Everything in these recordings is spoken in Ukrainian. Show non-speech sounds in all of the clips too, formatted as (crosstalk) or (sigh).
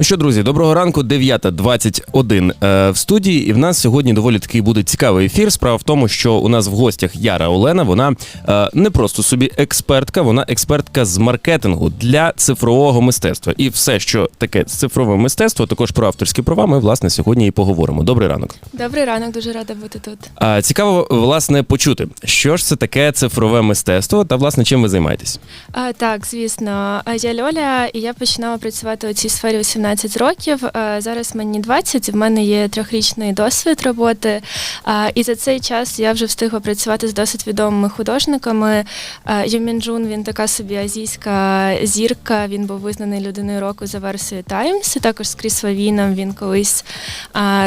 Ну що, друзі, доброго ранку, 9.21 е, в студії. І в нас сьогодні доволі такий буде цікавий ефір. Справа в тому, що у нас в гостях Яра Олена. Вона е, не просто собі експертка, вона експертка з маркетингу для цифрового мистецтва. І все, що таке цифрове мистецтво, також про авторські права. Ми власне сьогодні і поговоримо. Добрий ранок. Добрий ранок, дуже рада бути тут. А цікаво, власне, почути, що ж це таке цифрове мистецтво, та власне чим ви займаєтесь? А, Так, звісно, я Льоля, і я починала працювати у цій сфері 18 15 років. Е, зараз мені 20, в мене є трьохрічний досвід роботи. Е, і за цей час я вже встигла працювати з досить відомими художниками. Е, Юмінджун він така собі азійська зірка. Він був визнаний людиною року за версією Таймс. І Також з крісла Вавіном він колись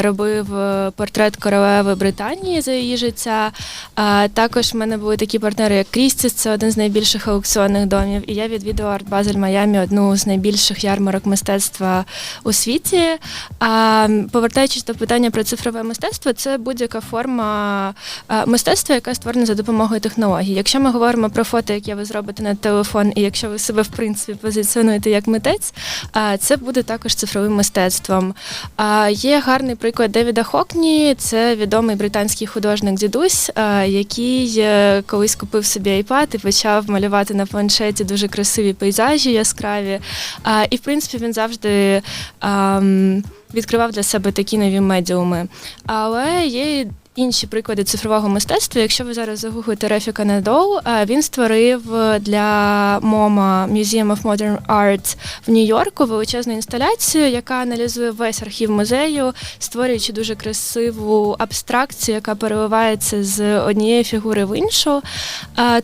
робив портрет королеви Британії за її життя. Також в мене були такі партнери, як Крістіс, це один з найбільших аукціонних домів. І я відвідала Арт Базель Майамі, одну з найбільших ярмарок мистецтва у світі. А, повертаючись до питання про цифрове мистецтво, це будь-яка форма мистецтва, яка створена за допомогою технологій. Якщо ми говоримо про фото, яке ви зробите на телефон, і якщо ви себе в принципі позиціонуєте як митець, це буде також цифровим мистецтвом. Є гарний приклад Девіда Хокні, це відомий британський художник дідусь, який е, колись купив собі iPad і почав малювати на планшеті дуже красиві пейзажі яскраві. І в принципі він завжди відкривав для себе такі нові медіуми. Але є. Інші приклади цифрового мистецтва. Якщо ви зараз загуглите Рефіка Недоу, він створив для МОМА Museum of Modern Art в Нью-Йорку величезну інсталяцію, яка аналізує весь архів музею, створюючи дуже красиву абстракцію, яка переливається з однієї фігури в іншу.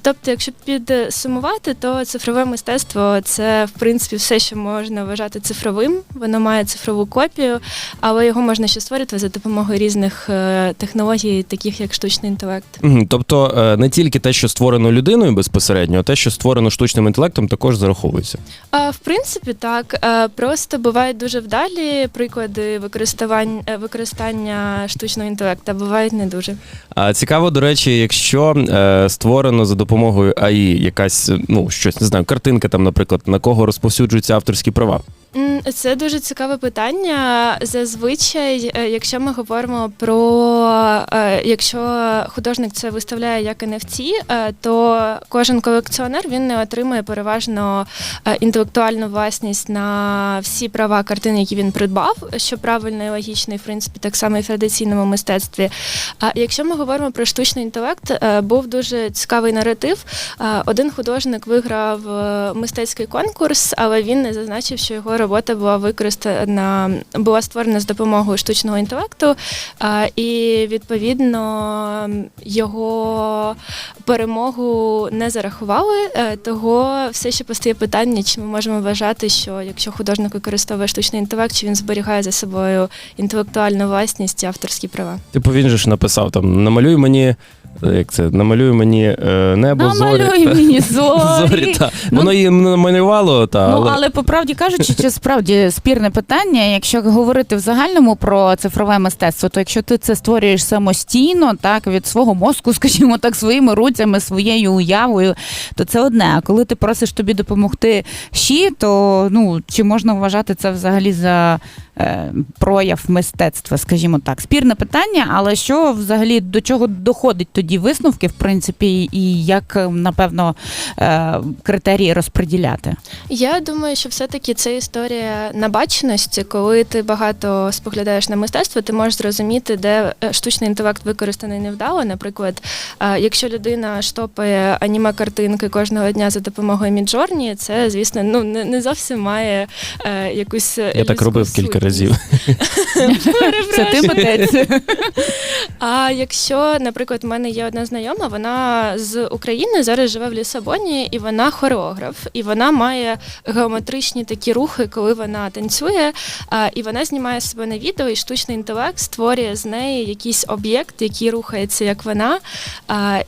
Тобто, якщо підсумувати, то цифрове мистецтво це в принципі все, що можна вважати цифровим. Воно має цифрову копію, але його можна ще створити за допомогою різних е, технологій, таких як штучний інтелект. Мгм, Тобто е, не тільки те, що створено людиною безпосередньо, а те, що створено штучним інтелектом, також зараховується. А, в принципі, так. Е, Просто бувають дуже вдалі приклади використання, е, використання штучного інтелекту, а бувають не дуже. А цікаво, до речі, якщо е, створено за допомогою АІ якась, ну щось не знаю, картинка там, наприклад, на кого розповсюджуються авторські права. Це дуже цікаве питання. Зазвичай, е, якщо ми говоримо про е, якщо художник це виставляє як NFT, е, то кожен колекціонер він не отримує переважно інтелектуальну власність на всі права картин, які він придбав, що правильно і логічно, і в принципі так само і в традиційному мистецтві. А якщо ми говоримо про штучний інтелект, був дуже цікавий наратив. Один художник виграв мистецький конкурс, але він не зазначив, що його робота була використана, була створена з допомогою штучного інтелекту, і відповідно його перемогу не зарахували. Е, Того все ще постає питання, чи ми можемо вважати, що якщо художник використовує штучний інтелект, чи він зберігає за собою інтелектуальну власність і авторські права. Типу він же ж написав там: намалюй мені, як це, намалюй мені е, небо, зорі. Намалюй та- мені (laughs) зорі. зорі та. Ну, Воно їм намалювало, та, Ну, але... але по правді кажучи, це справді спірне питання. Якщо говорити в загальному про цифрове мистецтво, то якщо ти це створюєш самостійно, так від свого мозку, (laughs) скажімо так, своїми руцями, своєю уявою, то це одне. А коли ти просиш тобі допомогти щі, то ну чи можна вважати це взагалі за е, прояв мистецтва, скажімо так, спірне питання, але що взагалі до чого доходить тоді висновки, в принципі, і як е, напевно е, критерії розподіляти? Я думаю, що все-таки це історія набаченості, коли ти багато споглядаєш на мистецтво, ти можеш зрозуміти, де е, штучний інтелект використаний невдало. Наприклад, якщо людина штопає аніме картинки кожного дня за допомогою Міджорні, це звісно ну не, зовсім має е, якусь Я так робив кілька разів. (laughs) Це ти митець. А якщо, наприклад, в мене є одна знайома, вона з України зараз живе в Лісабоні, і вона хореограф, і вона має геометричні такі рухи, коли вона танцює, і вона знімає себе на відео, і штучний інтелект створює з неї якийсь об'єкт, який рухається як вона,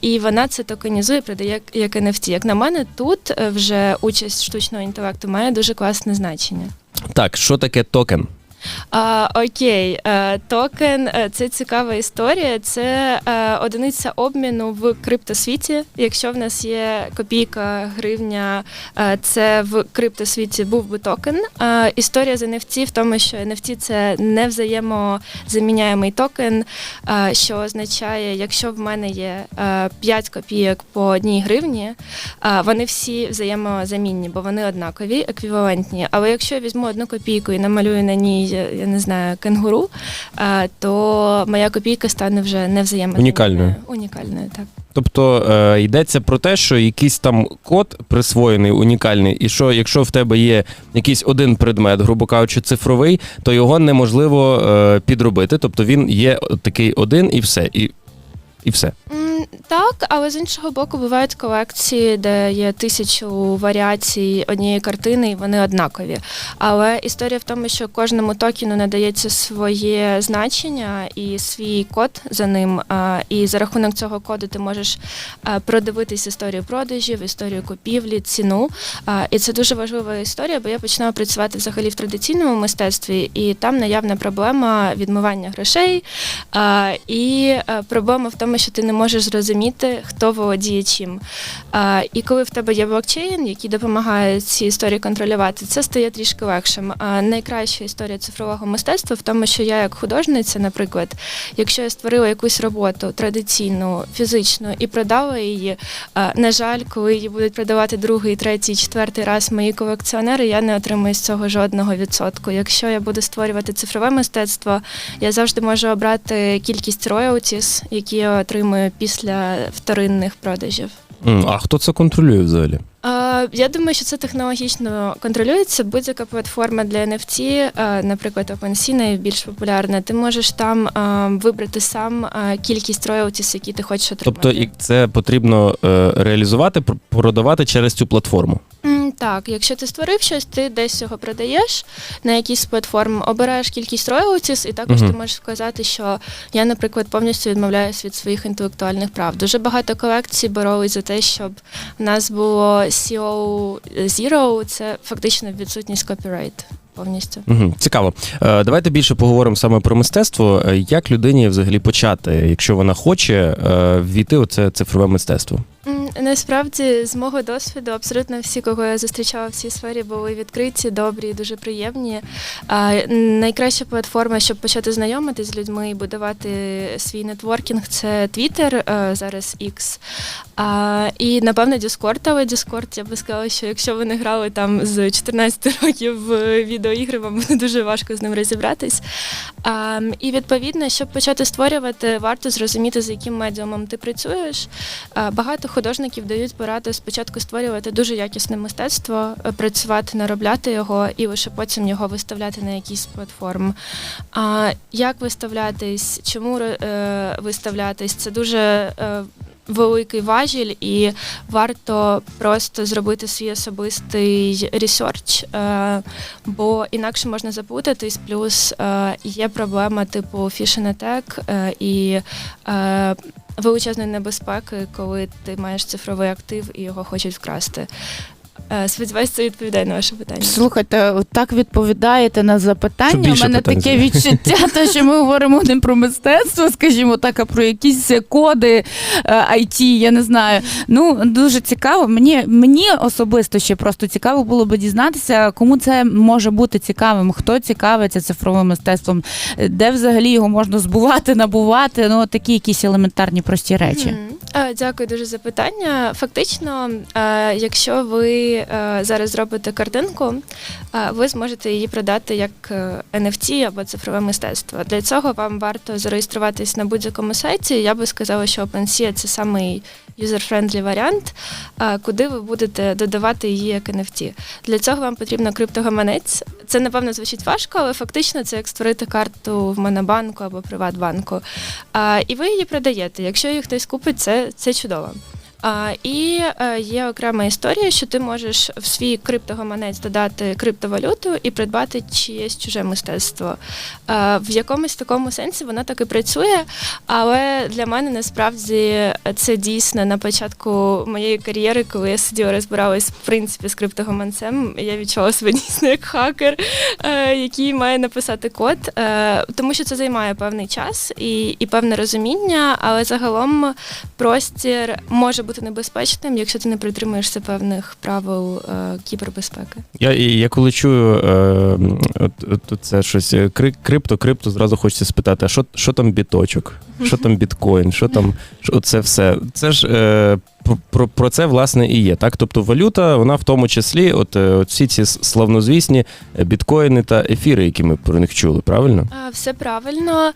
і вона це токенізує, продає як, як NFT. Як на мене, тут е, вже участь штучного інтелекту має дуже класне значення. Так, що таке токен? А, окей, е, токен е, це цікава історія. Це е, одиниця обміну в криптосвіті. Якщо в нас є копійка, гривня, е, це в криптосвіті був би токен. Е, історія з NFT в тому, що NFT – це не взаємозаміняємий токен, е, що означає, якщо в мене є е, 5 копійок по одній гривні, е, вони всі взаємозамінні, бо вони однакові, еквівалентні. Але якщо я візьму одну копійку і намалюю на ній, я не знаю, кенгуру, е, то моя копійка стане вже не взаємозамінною. Унікальною. Унікальною, так. Тобто е, йдеться про те, що якийсь там код присвоєний, унікальний, і що якщо в тебе є якийсь один предмет, грубо кажучи, цифровий, то його неможливо е, підробити. Тобто він є такий один і все. І, і все. Так, але з іншого боку, бувають колекції, де є тисячу варіацій однієї картини, і вони однакові. Але історія в тому, що кожному токену надається своє значення і свій код за ним. І за рахунок цього коду ти можеш продивитись історію продажів, історію купівлі, ціну. І це дуже важлива історія, бо я починала працювати взагалі в традиційному мистецтві, і там наявна проблема відмивання грошей. І е, проблема в тому, що ти не можеш зрозуміти, хто володіє чим. А, І коли в тебе є блокчейн, який допомагає ці історії контролювати, це стає трішки легшим. А найкраща історія цифрового мистецтва в тому, що я як художниця, наприклад, якщо я створила якусь роботу традиційну, фізичну і продала її, а, на жаль, коли її будуть продавати другий, третій, четвертий раз мої колекціонери, я не отримую з цього жодного відсотку. Якщо я буду створювати цифрове мистецтво, я завжди можу обрати кількість роялтіс, які я отримую після вторинних продажів. А хто це контролює взагалі? Я думаю, що це технологічно контролюється. Будь-яка платформа для NFT, е, наприклад, OpenSea найбільш популярна. Ти можеш там е, вибрати сам е, кількість роялтіс, які ти хочеш отримати. Тобто і це потрібно реалізувати, пр- продавати через цю платформу. Так, якщо ти створив щось, ти десь його продаєш на якійсь з платформ, обираєш кількість роялтіс, і також Мгм. ти можеш сказати, що я, наприклад, повністю відмовляюсь від своїх інтелектуальних прав. Дуже багато колекцій боролись за те, щоб в нас було CO Zero, це фактично відсутність копірайт повністю. Угу, цікаво. Е, давайте більше поговоримо саме про мистецтво. Е, Як людині взагалі почати, якщо вона хоче е, ввійти у це цифрове мистецтво? М, Насправді, з мого досвіду, абсолютно всі, кого я зустрічала в цій сфері, були відкриті, добрі, і дуже приємні. А, найкраща платформа, щоб почати знайомитись з людьми і будувати свій нетворкінг, це Twitter, е, зараз X. А, і напевно Discord, але Discord, я би сказала, що якщо ви не грали там з 14 років в відеоігри, вам буде дуже важко з ним розібратись. А, і відповідно, щоб почати створювати, варто зрозуміти, з яким медіумом ти працюєш. А, Багато художників дають пораду спочатку створювати дуже якісне мистецтво, е, працювати, наробляти його і лише потім його виставляти на якісь платформ. А як виставлятись, чому е, виставлятись? Це дуже е, великий важіль, і варто просто зробити свій особистий ресерч, бо інакше можна заплутатись. Плюс є проблема типу е, і величезної небезпеки, коли ти маєш цифровий актив і його хочуть вкрасти. Е, Сподіваюсь, це відповідає на ваше питання. Слухайте, от так відповідаєте на запитання. У мене питань таке відчуття, те, що ми говоримо не про мистецтво, скажімо так, а про якісь коди е, IT, я не знаю. Ну дуже цікаво. Мені мені особисто ще просто цікаво було би дізнатися, кому це може бути цікавим, хто цікавиться цифровим мистецтвом, е, де взагалі його можна збувати, набувати. Ну такі якісь елементарні прості речі. Е, Дякую дуже за питання. Фактично, е, якщо ви е, зараз зробите картинку, е, ви зможете її продати як е, NFT або цифрове мистецтво. Для цього вам варто зареєструватись на будь-якому сайті. Я би сказала, що OpenSea – це самий юзер-френдлі варіант, е, куди ви будете додавати її як NFT. Для цього вам потрібно криптогаманець. Це напевно звучить важко, але фактично це як створити карту в Монобанку або Приватбанку. І ви її продаєте. Якщо її хтось купить, це, це чудово. А, і е, є окрема історія, що ти можеш в свій криптогаманець додати криптовалюту і придбати чиєсь чуже мистецтво. Е, в якомусь такому сенсі воно так і працює, але для мене насправді це дійсно на початку моєї кар'єри, коли я сиділа, розбиралась в принципі з криптогаманцем, я відчула себе (laughs) дійсно як хакер, е, який має написати код, тому що це займає певний час і, і певне розуміння, але загалом простір може бути небезпечним, якщо ти не притримуєшся певних правил е, кібербезпеки. Я, я коли чую е, от, от, це щось е, кри- крипто, крипто, зразу хочеться спитати, а що, що там біточок? Що там біткоін? Що там що, це все? Це ж е, про- про, це власне і є. Так, тобто валюта, вона в тому числі, от, е, от всі ці славнозвісні е, біткоїни та ефіри, які ми про них чули, правильно? Все правильно.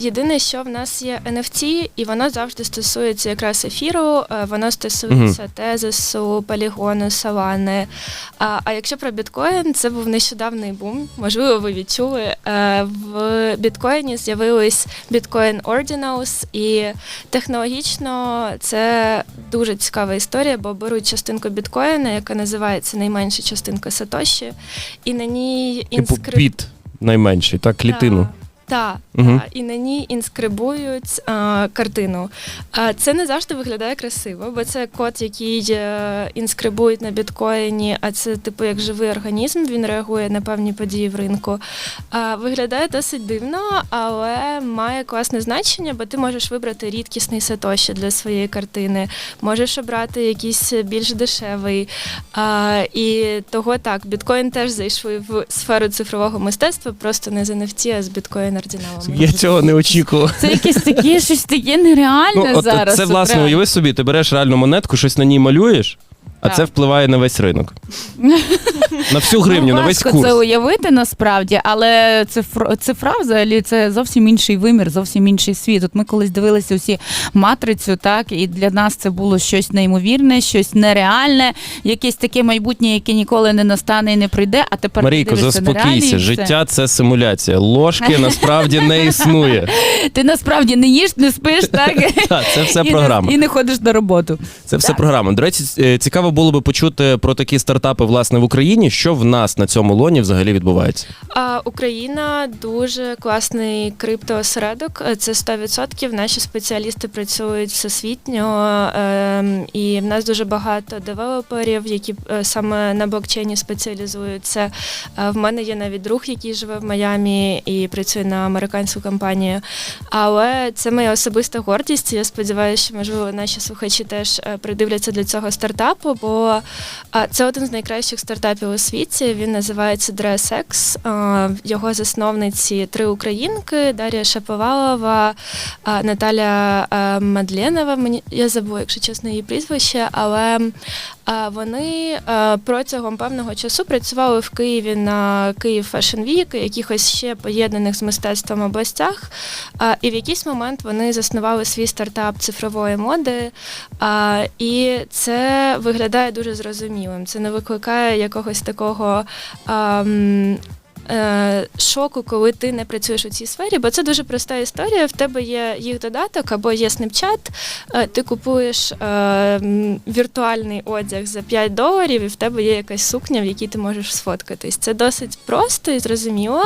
Єдине, що в нас є NFT, і воно завжди стосується якраз ефіру, е, воно стосується тезису, полігону, салани. А, а якщо про біткоін, це був нещодавний бум. Можливо, ви відчули. В біткоїні з'явились біткоін Ordinals, і технологічно це дуже цікава історія, бо беруть частинку біткоїна, яка називається найменша частинка Сатоші, і на ній Типу інскрип... біт найменший, так, клітину. Так, Мгм. і на ній інскрибують а, картину. А, це не завжди виглядає красиво, бо це код, який е, інскрибують на біткоїні, а це типу як живий організм, він реагує на певні події в ринку. А, виглядає досить дивно, але має класне значення, бо ти можеш вибрати рідкісний сатоші для своєї картини, можеш обрати якийсь більш дешевий. А, і того так, біткоін теж зайшли в сферу цифрового мистецтва, просто не з NFT, а з біткоін ординалами. Я цього не очікував. Це якесь таке щось таке нереальне Ну, от, зараз. це власне, уяви собі, ти береш реальну монетку, щось на ній малюєш, а Так. це впливає на весь ринок. (laughs) на всю гривню, ну, на весь важко курс. це уявити насправді, але цифра, цифра взагалі це зовсім інший вимір, зовсім інший світ. От ми колись дивилися усі матрицю, так і для нас це було щось неймовірне, щось нереальне, якесь таке майбутнє, яке ніколи не настане і не прийде. А тепер ти Марійко, дивишся на реалії, заспокійся. все. Життя це симуляція. Ложки (laughs) насправді не існує. Ти насправді не їш, не спиш, так (laughs) Так, це все і, програма. І не ходиш на роботу. Це все програма. До речі, е, цікаво було би почути про такі стартапи власне в Україні. Що в нас на цьому лоні взагалі відбувається? А Україна дуже класний криптоосередок. Е, Це 100%. Наші спеціалісти працюють всесвітньо, ем, і в нас дуже багато девелоперів, які е, саме на блокчейні спеціалізуються. Е, В мене є навіть друг, який живе в Майамі і працює на американську компанію. Але це моя особиста гордість. Я сподіваюся, що можливо наші слухачі теж е, придивляться до цього стартапу, бо це один з найкращих стартапів у світі. Він називається DressX. Його засновниці три українки: Дар'я Шаповалова, Наталя Мадленова. Мені я забула, якщо чесно, її прізвище, але вони е, протягом певного часу працювали в Києві на Київ Fashion Week, якихось ще поєднаних з мистецтвом областях. І в якийсь момент вони заснували свій стартап цифрової моди. І це виглядає дуже зрозумілим. Це не викликає якогось такого. Е, Шоку, коли ти не працюєш у цій сфері, бо це дуже проста історія. В тебе є їх додаток або є Snapchat, е, ти купуєш е, віртуальний одяг за 5 доларів, і в тебе є якась сукня, в якій ти можеш сфоткатись. Це досить просто і зрозуміло.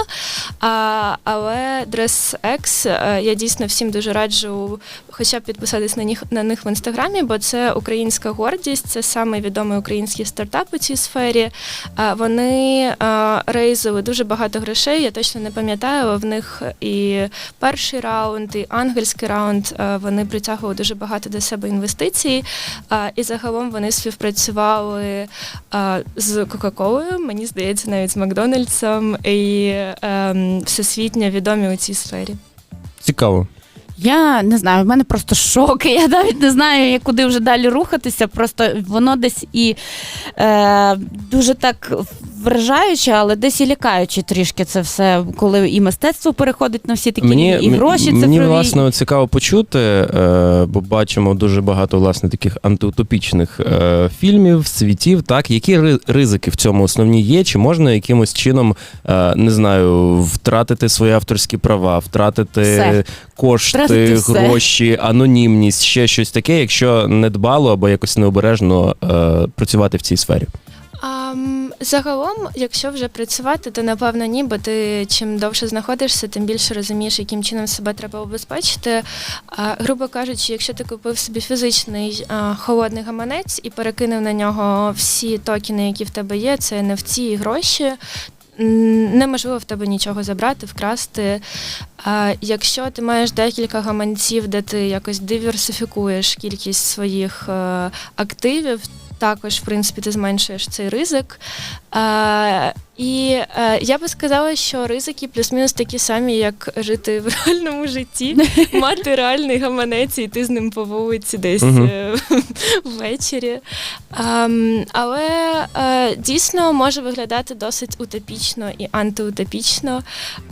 Але DressX я дійсно всім дуже раджу хоча б підписатись на них на них в інстаграмі, бо це українська гордість, це самий відомий український стартап у цій сфері. Вони рейзили дуже багато грошей. Я точно не пам'ятаю, в них і перший раунд, і ангельський раунд. Вони притягували дуже багато до себе інвестицій. І загалом вони співпрацювали з Кока-Колою, мені здається, навіть з Макдональдсом і ем, всесвітньо відомі у цій сфері. Цікаво. Я не знаю, в мене просто шок. (laughs) Я навіть не знаю, як куди вже далі рухатися. Просто воно десь і е, дуже так вражаюче, але десь і лякаюче трішки це все, коли і мистецтво переходить на всі такі Мені, і гроші мені цифрові. власне цікаво почути, е, бо бачимо дуже багато власне таких антиутопічних е, фільмів, світів. Так, які ри- ризики в цьому основні є? Чи можна якимось чином е, не знаю, втратити свої авторські права, втратити Все. Кошти, гроші, анонімність, ще щось таке, якщо недбало або якось необережно е, працювати в цій сфері? Ам, загалом, якщо вже працювати, то напевно ні, бо ти чим довше знаходишся, тим більше розумієш, яким чином себе треба обезпечити. А, грубо кажучи, якщо ти купив собі фізичний а, холодний гаманець і перекинув на нього всі токени, які в тебе є, це NFT і гроші. Неможливо в тебе нічого забрати, вкрасти. А якщо ти маєш декілька гаманців, де ти якось диверсифікуєш кількість своїх е, активів, також, в принципі, ти зменшуєш цей ризик. І е, я би сказала, що ризики плюс-мінус такі самі, як жити в (laughs) реальному житті, (laughs) мати реальний гаманець і йти з ним по вулиці десь Мгм. е, (laughs) ввечері. Ам, але е, дійсно може виглядати досить утопічно і антиутопічно.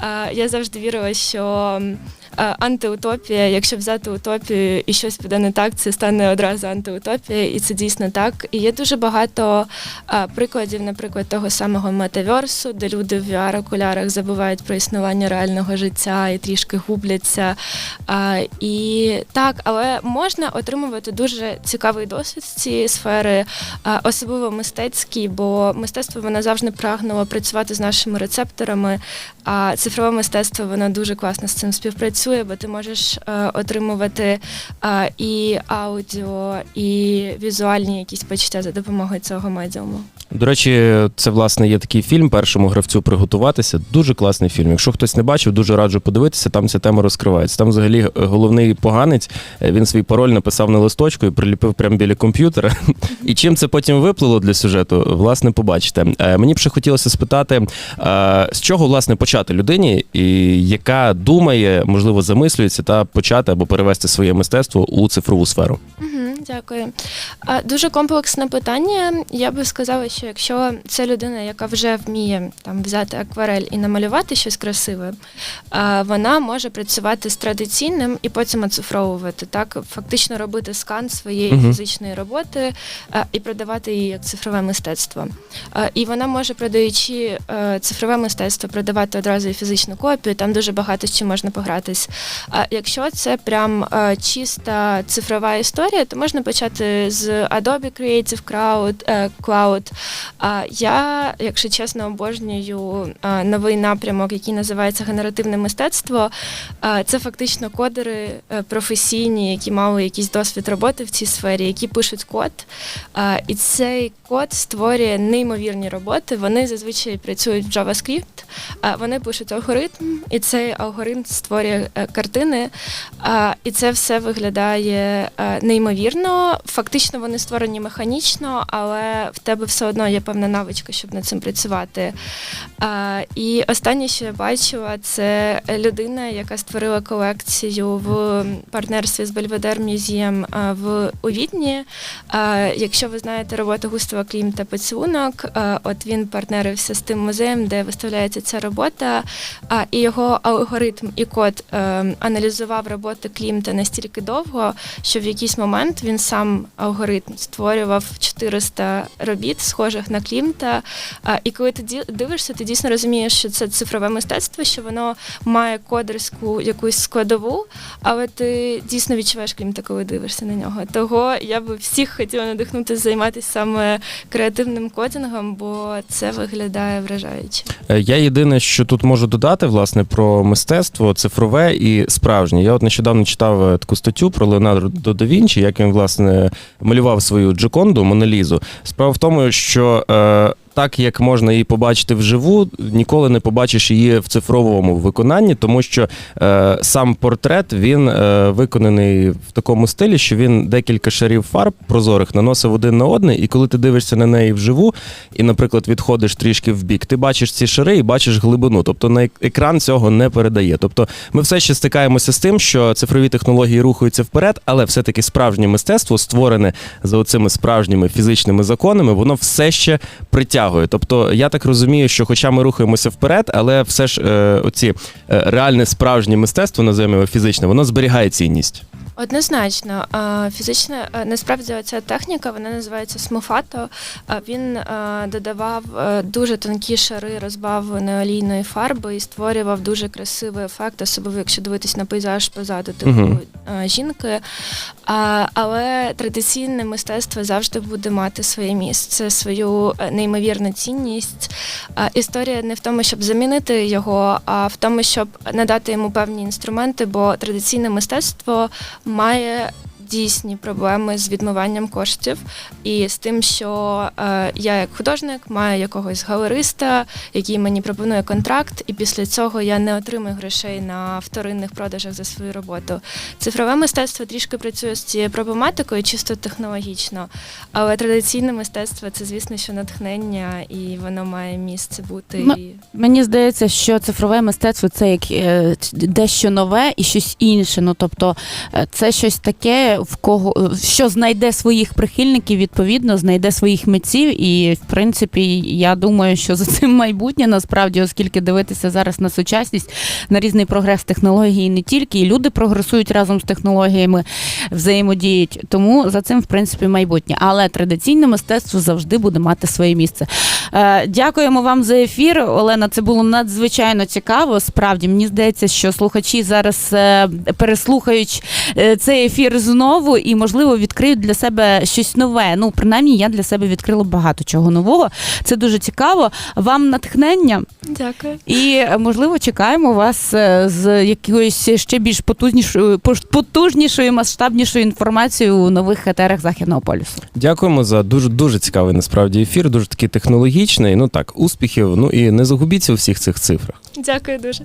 Е, я завжди вірила, що м, е, антиутопія, якщо взяти утопію і щось піде не так, це стане одразу антиутопія, і це дійсно так. І є дуже багато е, прикладів, наприклад, того самого метаверсу, де люди в VR-окулярах забувають про існування реального життя і трішки губляться. Е, і так, але можна отримувати дуже цікавий досвід з цієї сфери, особливо мистецький, бо мистецтво воно завжди прагнуло працювати з нашими рецепторами. А цифрове мистецтво воно дуже класно з цим співпрацює, бо ти можеш е, отримувати і аудіо, і візуальні якісь почуття за допомогою цього медіуму. До речі, це власне є такий фільм першому гравцю приготуватися. Дуже класний фільм. Якщо хтось не бачив, дуже раджу подивитися. Там ця тема розкривається. Там взагалі е, головний поганець. е, Він свій пароль написав на листочку і приліпив прямо біля комп'ютера. (laughs) І чим це потім виплило для сюжету, власне, побачите. Е, Мені б ще хотілося спитати, з чого власне почати людині, яка думає, можливо, замислюється та почати або перевести своє мистецтво у цифрову сферу. Дякую. Дуже комплексне питання. Я би сказала, що якщо це людина, яка вже вміє там взяти акварель і намалювати щось красиве, вона може працювати з традиційним і потім оцифровувати, так фактично робити скан своєї Мгм. фізичної роботи і продавати її як цифрове мистецтво. І вона може, продаючи е, цифрове мистецтво, продавати одразу і фізичну копію. Там дуже багато з чим можна погратись. А якщо це прям е, чиста цифрова історія, то можна почати з Adobe Creative Cloud. е, Cloud. А я, якщо чесно, обожнюю е, новий напрямок, який називається генеративне мистецтво. Це фактично кодери е, професійні, які мали якийсь досвід роботи в цій сфері, які пишуть код. І цей код створює неймовірні роботи. Вони зазвичай працюють в JavaScript, вони пишуть алгоритм, і цей алгоритм створює е, картини. І це все виглядає е, неймовірно. Фактично вони створені механічно, але в тебе все одно є певна навичка, щоб над цим працювати. А, І останнє, що я бачила, це людина, яка створила колекцію в партнерстві з Museum а, в у Відні. А, Якщо ви знаєте роботу Густава Клімта Поцілунок, а, от він партнерився з тим музеєм, де виставляється ця робота, і його алгоритм і код е, аналізував роботи Клімта настільки довго, що в якийсь момент він сам алгоритм створював 400 робіт, схожих на Клімта. І коли ти ді- дивишся, ти дійсно розумієш, що це цифрове мистецтво, що воно має кодерську якусь складову, але ти дійсно відчуваєш Клімта, коли дивишся на нього. Того я би всіх хотіла надихнути займатися саме креативним кодингом, бо це виглядає вражаюче. Е, Я єдине, що тут можу додати, власне, про мистецтво цифрове і справжнє. Я от нещодавно читав е, таку статтю про Леонардо да Вінчі, як він власне малював свою Джоконду, Монолізу. Справа в тому, що. Так як можна її побачити вживу, ніколи не побачиш її в цифровому виконанні, тому що е, сам портрет він е, виконаний в такому стилі, що він декілька шарів фарб прозорих наносив один на одний, і коли ти дивишся на неї вживу, і, наприклад, відходиш трішки в бік, ти бачиш ці шари і бачиш глибину. Тобто на екран цього не передає. Тобто ми все ще стикаємося з тим, що цифрові технології рухаються вперед, але все-таки справжнє мистецтво, створене за оцими справжніми фізичними законами, воно все ще притягує притягує? Тобто, я так розумію, що, хоча ми рухаємося вперед, але все ж е, оці е, реальне справжнє мистецтво, називаємо його фізичне, воно зберігає цінність. Однозначно, фізична насправді ця техніка вона називається смофато. А, Він додавав е, дуже тонкі шари розбавленої олійної фарби і створював дуже красивий ефект, особливо якщо дивитись на пейзаж позаду типу Мгм. А, жінки. А, Але традиційне мистецтво завжди буде мати своє місце, свою е, неймовірну цінність. Історія не в тому, щоб замінити його, а в тому, щоб надати йому певні інструменти, бо традиційне мистецтво має дійсні проблеми з відмиванням коштів і з тим, що е, я як художник маю якогось галериста, який мені пропонує контракт, і після цього я не отримую грошей на вторинних продажах за свою роботу. Цифрове мистецтво трішки працює з цією проблематикою, чисто технологічно, але традиційне мистецтво це, звісно, що натхнення, і воно має місце бути. Ну. Мені здається, що цифрове мистецтво це як е, дещо нове і щось інше. Ну тобто, е, це щось таке, в кого е, що знайде своїх прихильників, відповідно, знайде своїх митців. І в принципі, я думаю, що за цим майбутнє насправді, оскільки дивитися зараз на сучасність, на різний прогрес технологій, і не тільки, і люди прогресують разом з технологіями, взаємодіють. Тому за цим, в принципі, майбутнє. Але традиційне мистецтво завжди буде мати своє місце. Е, Дякуємо вам за ефір, Олена. Це було надзвичайно цікаво. Справді мені здається, що слухачі зараз е, переслухають цей ефір знову і, можливо, відкриють для себе щось нове. Ну, принаймні, я для себе відкрила багато чого нового. Це дуже цікаво. Вам натхнення Дякую. і, можливо, чекаємо вас е, з якоюсь ще більш потужнішою, потужнішою, масштабнішою інформацією у нових етерах західного полюсу. Дякуємо за дуже дуже цікавий насправді ефір, дуже такий технологічний. Ну так, успіхів. Ну і не загубіться у всіх цих цифрах. Дякую дуже.